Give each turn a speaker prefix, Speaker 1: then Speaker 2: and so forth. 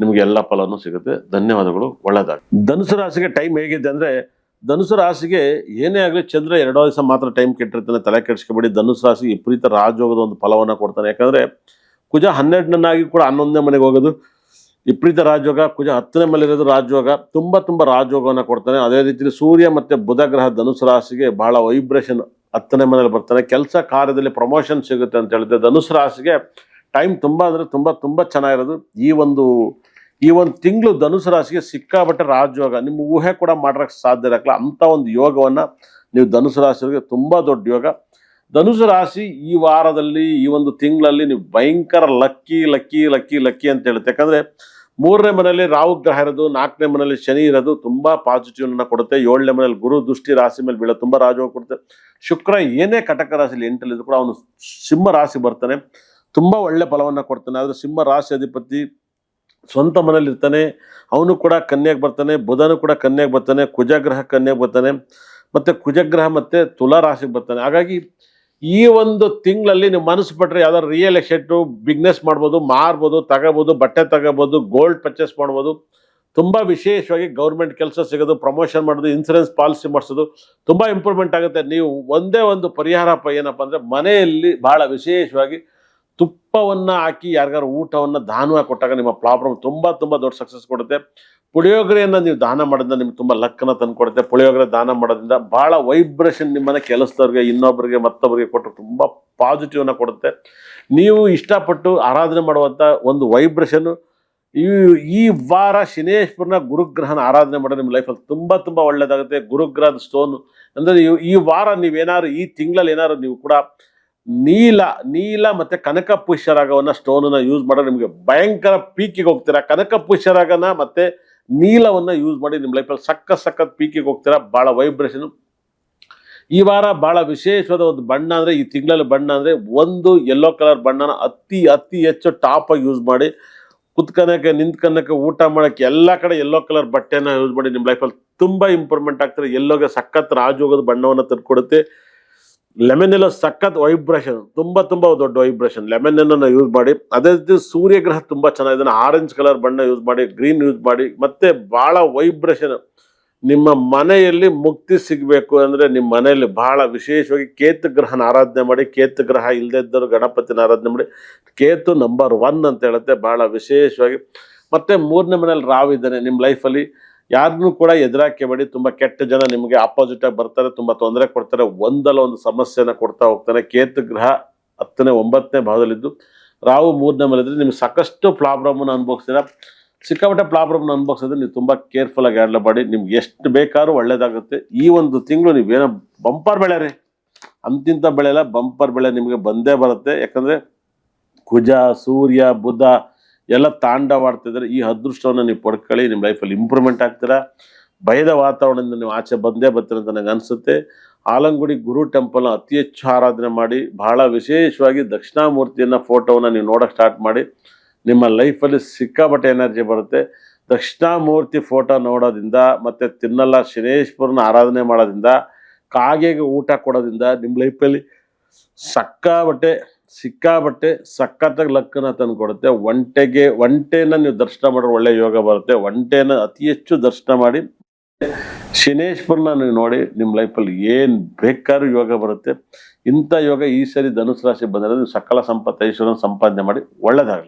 Speaker 1: ನಿಮಗೆ ಎಲ್ಲ ಫಲನೂ ಸಿಗುತ್ತೆ. ಧನ್ಯವಾದಗಳು. ಒಳ್ಳೆದಾಗ ಧನುಸು ರಾಶಿಗೆ ಟೈಮ್ ಹೇಗಿದೆ ಅಂದ್ರೆ, ಧನುಸು ರಾಶಿಗೆ ಏನೇ ಆಗಲಿ ಚಂದ್ರ ಎರಡೋ ದಿವಸ ಮಾತ್ರ ಟೈಮ್ ಕೆಟ್ಟಿರ್ತಾನೆ, ತಲೆ ಕೆಡಿಸ್ಕೊಬೇಡಿ. ಧನುಸು ರಾಶಿಗೆ ವಿಪರೀತ ರಾಜಯೋಗದ ಒಂದು ಫಲವನ್ನು ಕೊಡ್ತಾನೆ. ಯಾಕಂದ್ರೆ, ಕುಜ ಹನ್ನೆರಡನಾಗಿ ಕೂಡ ಹನ್ನೊಂದನೇ ಮನೆಗೆ ಹೋಗೋದು, ವಿಪರೀತ ರಾಜಯೋಗ. ಕುಜ ಹತ್ತನೇ ಇರೋದು ರಾಜಯೋಗ. ತುಂಬ ತುಂಬ ರಾಜಯೋಗವನ್ನು ಕೊಡ್ತಾನೆ. ಅದೇ ರೀತಿ ಸೂರ್ಯ ಮತ್ತು ಬುಧ ಗ್ರಹ ಧನುಸು ರಾಶಿಗೆ ಬಹಳ ವೈಬ್ರೇಷನ್ ಹತ್ತನೇ ಮನೇಲಿ ಬರ್ತಾನೆ. ಕೆಲಸ ಕಾರ್ಯದಲ್ಲಿ ಪ್ರಮೋಷನ್ ಸಿಗುತ್ತೆ ಅಂತ ಹೇಳಿದ್ರೆ, ಧನುಸು ರಾಶಿಗೆ ಟೈಮ್ ತುಂಬ ಅಂದರೆ ತುಂಬ ತುಂಬ ಚೆನ್ನಾಗಿರೋದು. ಈ ಒಂದು ಈ ಒಂದು ತಿಂಗಳು ಧನುಸು ರಾಶಿಗೆ ಸಿಕ್ಕಾಬಟ್ಟೆ ರಾಜಯೋಗ. ನಿಮ್ಮ ಊಹೆ ಕೂಡ ಮಾಡೋಕ್ಕೆ ಸಾಧ್ಯ ಇರಕ್ಕಿಲ್ಲ. ಅಂಥ ಒಂದು ಯೋಗವನ್ನು ನೀವು ಧನುಸು ರಾಶಿಯವರಿಗೆ ತುಂಬ ದೊಡ್ಡ ಯೋಗ. ಧನುಸು ರಾಶಿ ಈ ವಾರದಲ್ಲಿ, ಈ ಒಂದು ತಿಂಗಳಲ್ಲಿ ನೀವು ಭಯಂಕರ ಲಕ್ಕಿ ಲಕ್ಕಿ ಲಕ್ಕಿ ಲಕ್ಕಿ ಅಂತ ಹೇಳುತ್ತೆ. ಯಾಕಂದ್ರೆ ಮೂರನೇ ಮನೆಯಲ್ಲಿ ರಾಹು ಗ್ರಹ ಇರೋದು, ನಾಲ್ಕನೇ ಮನೆಯಲ್ಲಿ ಶನಿ ಇರೋದು ತುಂಬ ಪಾಸಿಟಿವ್ ಅನ್ನ ಕೊಡುತ್ತೆ. ಏಳನೇ ಮನೆಯಲ್ಲಿ ಗುರು ದೃಷ್ಟಿ ರಾಶಿ ಮೇಲೆ ಬೀಳೋ ತುಂಬ ರಾಜಯೋಗ ಕೊಡುತ್ತೆ. ಶುಕ್ರ ಏನೇ ಕಟಕ ರಾಶಿಯಲ್ಲಿ ಎಂಟಲ್ಲಿದ್ರು ಕೂಡ ಅವನು ಸಿಂಹ ರಾಶಿ ಬರ್ತಾನೆ. ತುಂಬಾ ಒಳ್ಳೆ ಫಲವನ್ನು ಕೊಡ್ತಾನೆ. ಆದರೆ ಸಿಂಹ ರಾಶಿ ಅಧಿಪತಿ ಸ್ವಂತ ಮನೇಲಿ ಇರ್ತಾನೆ. ಅವನು ಕೂಡ ಕನ್ಯಾಗೆ ಬರ್ತಾನೆ. ಬುಧನು ಕೂಡ ಕನ್ಯಾಗೆ ಬರ್ತಾನೆ. ಕುಜಗ್ರಹ ಕನ್ಯಾಗೆ ಬರ್ತಾನೆ. ಮತ್ತೆ ಕುಜಗ್ರಹ ಮತ್ತೆ ತುಲಾ ರಾಶಿಗೆ ಬರ್ತಾನೆ. ಹಾಗಾಗಿ ಈ ಒಂದು ತಿಂಗಳಲ್ಲಿ ನೀವು ಮನಸ್ಸು ಬಿಟ್ರೆ ಯಾವ್ದಾದ್ರು ರಿಯಲ್ ಎಸ್ಟೇಟು ಬಿಸ್ನೆಸ್ ಮಾಡ್ಬೋದು, ಮಾರ್ಬೋದು, ತಗೋಬೋದು, ಬಟ್ಟೆ ತಗೋಬೋದು ಗೋಲ್ಡ್ ಪರ್ಚೇಸ್ ಮಾಡ್ಬೋದು. ತುಂಬ ವಿಶೇಷವಾಗಿ ಗೌರ್ಮೆಂಟ್ ಕೆಲಸ ಸಿಗೋದು ಪ್ರಮೋಷನ್ ಮಾಡೋದು ಇನ್ಸೂರೆನ್ಸ್ ಪಾಲಿಸಿ ಮಾಡಿಸೋದು ತುಂಬ ಇಂಪ್ರೂವ್ಮೆಂಟ್ ಆಗುತ್ತೆ. ನೀವು ಒಂದೇ ಒಂದು ಪರಿಹಾರಪ್ಪ ಏನಪ್ಪ ಅಂದರೆ ಮನೆಯಲ್ಲಿ ಭಾಳ ವಿಶೇಷವಾಗಿ ತುಪ್ಪವನ್ನು ಹಾಕಿ ಯಾರಿಗಾರು ಊಟವನ್ನು ದಾನವಾಗಿ ಕೊಟ್ಟಾಗ ನಿಮ್ಮ ಪ್ರಾಬ್ಲಮ್ ತುಂಬ ತುಂಬ ದೊಡ್ಡ ಸಕ್ಸಸ್ ಕೊಡುತ್ತೆ. ಪುಳಿಯೋಗರೆಯನ್ನು ನೀವು ದಾನ ಮಾಡೋದ್ರಿಂದ ನಿಮ್ಗೆ ತುಂಬ ಲಕ್ಕನ ತಂದು ಕೊಡುತ್ತೆ. ಪುಳಿಯೋಗರೆ ದಾನ ಮಾಡೋದ್ರಿಂದ ಭಾಳ ವೈಬ್ರೇಷನ್ ನಿಮ್ಮನ್ನ ಕೆಲಸದವ್ರಿಗೆ ಇನ್ನೊಬ್ಬರಿಗೆ ಮತ್ತೊಬ್ಬರಿಗೆ ಕೊಟ್ಟು ತುಂಬ ಪಾಸಿಟಿವನ್ನು ಕೊಡುತ್ತೆ. ನೀವು ಇಷ್ಟಪಟ್ಟು ಆರಾಧನೆ ಮಾಡುವಂಥ ಒಂದು ವೈಬ್ರೇಷನ್ನು ಈ ಈ ವಾರ ಶನೇಶ್ವರನ ಗುರುಗ್ರಹನ ಆರಾಧನೆ ಮಾಡೋದು ನಿಮ್ಮ ಲೈಫಲ್ಲಿ ತುಂಬ ತುಂಬ ಒಳ್ಳೆಯದಾಗುತ್ತೆ ಗುರುಗ್ರಹದ ಸ್ಟೋನು ಅಂದರೆ ಈ- ಈ ವಾರ ನೀವೇನಾದ್ರು ಈ ತಿಂಗಳಲ್ಲಿ ಏನಾದ್ರು ನೀವು ಕೂಡ ನೀಲ ನೀಲ ಮತ್ತೆ ಕನಕ ಪುಷ್ಯರಾಗವನ್ನ ಸ್ಟೋನನ್ನು ಯೂಸ್ ಮಾಡಿದ್ರೆ ನಿಮಗೆ ಭಯಂಕರ ಪೀಕಿಗೆ ಹೋಗ್ತೀರಾ? ಕನಕ ಪುಷ್ಯರಾಗನ ಮತ್ತೆ ನೀಲವನ್ನ ಯೂಸ್ ಮಾಡಿ ನಿಮ್ಮ ಲೈಫಲ್ಲಿ ಸಕ್ಕ ಸಖತ್ ಪೀಕಿಗೆ ಹೋಗ್ತೀರಾ? ಭಾಳ ವೈಬ್ರೇಷನ್ ಈ ವಾರ ಬಹಳ ವಿಶೇಷವಾದ ಒಂದು ಬಣ್ಣ ಅಂದ್ರೆ, ಈ ತಿಂಗಳಲ್ಲಿ ಬಣ್ಣ ಅಂದ್ರೆ ಒಂದು ಯೆಲ್ಲೋ ಕಲರ್ ಬಣ್ಣನ ಅತಿ ಅತಿ ಹೆಚ್ಚು ಟಾಪ್ ಆಗಿ ಯೂಸ್ ಮಾಡಿ ಕುತ್ಕನಕ್ಕೆ ನಿಂತ್ಕನಕ್ಕೆ ಊಟ ಮಾಡೋಕ್ಕೆ ಎಲ್ಲ ಕಡೆ ಯೆಲ್ಲೋ ಕಲರ್ ಬಟ್ಟೆನ ಯೂಸ್ ಮಾಡಿ ನಿಮ್ಮ ಲೈಫಲ್ಲಿ ತುಂಬ ಇಂಪ್ರೂವ್ಮೆಂಟ್ ಆಗ್ತಾರೆ? ಎಲ್ಲೋಗೆ ಸಖತ್ ಹೋಗೋದು ಬಣ್ಣವನ್ನು ತಂದ್ಕೊಡುತ್ತೆ. ಲೆಮನ್ ಎಲ್ಲ ಸಖತ್ ವೈಬ್ರೇಷನ್, ತುಂಬಾ ತುಂಬಾ ದೊಡ್ಡ ವೈಬ್ರೇಷನ್. ಲೆಮನ್ ಅನ್ನ ಯೂಸ್ ಮಾಡಿ, ಅದೇ ರೀತಿ ಸೂರ್ಯಗ್ರಹ ತುಂಬಾ ಚೆನ್ನಾಗಿದೆ. ಆರೆಂಜ್ ಕಲರ್ ಬಣ್ಣ ಯೂಸ್ ಮಾಡಿ ಗ್ರೀನ್ ಯೂಸ್ ಮಾಡಿ, ಮತ್ತೆ ಬಹಳ ವೈಬ್ರೇಷನ್. ನಿಮ್ಮ ಮನೆಯಲ್ಲಿ ಮುಕ್ತಿ ಸಿಗಬೇಕು ಅಂದರೆ ನಿಮ್ಮ ಮನೆಯಲ್ಲಿ ಬಹಳ ವಿಶೇಷವಾಗಿ ಕೇತು ಗ್ರಹನ ಆರಾಧನೆ ಮಾಡಿ, ಕೇತು ಗ್ರಹ ಇಲ್ಲದೆ ಇದ್ದರು ಗಣಪತಿನ ಆರಾಧನೆ ಮಾಡಿ, ಕೇತು ನಂಬರ್ ಒನ್ ಅಂತ ಹೇಳುತ್ತೆ. ಬಹಳ ವಿಶೇಷವಾಗಿ, ಮತ್ತು ಮೂರನೇ ಮನೇಲಿ ರಾವ್ ಇದ್ದಾನೆ, ನಿಮ್ಮ ಲೈಫಲ್ಲಿ ಯಾರನ್ನೂ ಕೂಡ ಎದುರಾಕಬೇಡಿ ತುಂಬಾ ಕೆಟ್ಟ ಜನ ನಿಮಗೆ ಆಪೋಸಿಟ್ ಆಗಿ ಬರ್ತಾರೆ, ತುಂಬಾ ತೊಂದರೆ ಕೊಡ್ತಾರೆ, ಒಂದಲ್ಲ ಒಂದು ಸಮಸ್ಯೆನ ಕೊಡ್ತಾ ಹೋಗ್ತಾನೆ ಕೇತು ಗ್ರಹ ಹತ್ತನೇ, ಒಂಬತ್ತನೇ ಭಾವದಲ್ಲಿದ್ದು ರಾವು ಮೂರನೇ ಮೇಲೆ ಇದ್ರೆ ನಿಮ್ಗೆ ಸಾಕಷ್ಟು ಪ್ರಾಬ್ಲಮ್ ಅನುಭವಿಸ್ತೀರ? ಸಿಕ್ಕಾಪಟ್ಟೆ ಪ್ರಾಬ್ಲಮ್ನ ಅನುಭವಿಸಿದ್ರೆ ನೀವು ತುಂಬಾ ಕೇರ್ಫುಲ್ ಆಗಿ ಹ್ಯಾಂಡಲ್ ಮಾಡಿ, ನಿಮ್ಗೆ ಎಷ್ಟು ಬೇಕಾದ್ರೂ ಒಳ್ಳೇದಾಗುತ್ತೆ. ಈ ಒಂದು ತಿಂಗಳು ನೀವೇನೋ ಬಂಪರ್ ಬೆಳೆ ರೀ ಅಂತಿಂತ ಬೆಳೆ ಬಂಪರ್ ಬೆಳೆ ನಿಮಗೆ ಬಂದೇ ಬರುತ್ತೆ. ಯಾಕಂದ್ರೆ ಕುಜ, ಸೂರ್ಯ, ಬುಧ ಎಲ್ಲ ತಾಂಡವಾಡ್ತಿದ್ರೆ ಈ ಅದೃಷ್ಟವನ್ನು ನೀವು ಪಡ್ಕೊಳ್ಳಿ, ನಿಮ್ಮ ಲೈಫಲ್ಲಿ ಇಂಪ್ರೂವ್ಮೆಂಟ್ ಆಗ್ತೀರಾ? ಭಯದ ವಾತಾವರಣದಿಂದ ನೀವು ಆಚೆ ಬಂದೇ ಬರ್ತೀರ ಅಂತ ನನಗೆ ಅನಿಸುತ್ತೆ. ಆಲಂಗುಡಿ ಗುರು ಟೆಂಪಲ್ನ ಅತಿ ಹೆಚ್ಚು ಆರಾಧನೆ ಮಾಡಿ, ಬಹಳ ವಿಶೇಷವಾಗಿ ದಕ್ಷಿಣಾಮೂರ್ತಿಯನ್ನು ಫೋಟೋವನ್ನು ನೀವು ನೋಡೋಕೆ ಸ್ಟಾರ್ಟ್ ಮಾಡಿ, ನಿಮ್ಮ ಲೈಫಲ್ಲಿ ಸಿಕ್ಕಾಪಟ್ಟೆ ಎನರ್ಜಿ ಬರುತ್ತೆ. ದಕ್ಷಿಣಾಮೂರ್ತಿ ಫೋಟೋ ನೋಡೋದ್ರಿಂದ ಮತ್ತು ತಿನ್ನಲ್ಲ, ಶನೇಶ್ವರನ ಆರಾಧನೆ ಮಾಡೋದ್ರಿಂದ, ಕಾಗೆಗೆ ಊಟ ಕೊಡೋದ್ರಿಂದ ನಿಮ್ಮ ಲೈಫಲ್ಲಿ ಸಕ್ಕಾಬಟ್ಟೆ ಸಿಕ್ಕಾಬಟ್ಟೆ ಸಖತ್ತಾಗಿ ಲಕ್ಕನ ತಂದು ಕೊಡುತ್ತೆ. ಒಂಟೆಗೆ, ಒಂಟೆನ ನೀವು ದರ್ಶನ ಮಾಡಿದ್ರೆ ಒಳ್ಳೆ ಯೋಗ ಬರುತ್ತೆ. ಒಂಟೆನ ಅತಿ ಹೆಚ್ಚು ದರ್ಶನ ಮಾಡಿ. ಶನೇಶ್ವರನ ನೀವು ನೋಡಿ, ನಿಮ್ಮ ಲೈಫಲ್ಲಿ ಏನು ಬೇಕಾದ್ರೂ ಯೋಗ ಬರುತ್ತೆ. ಇಂಥ ಯೋಗ ಈ ಸರಿ ಧನುಸು ರಾಶಿ ಬಂದರೆ ನೀವು ಸಕಲ ಸಂಪತ್ತು ಐಶ್ವರ್ಯ ಸಂಪಾದನೆ ಮಾಡಿ ಒಳ್ಳೇದಾಗಲಿ.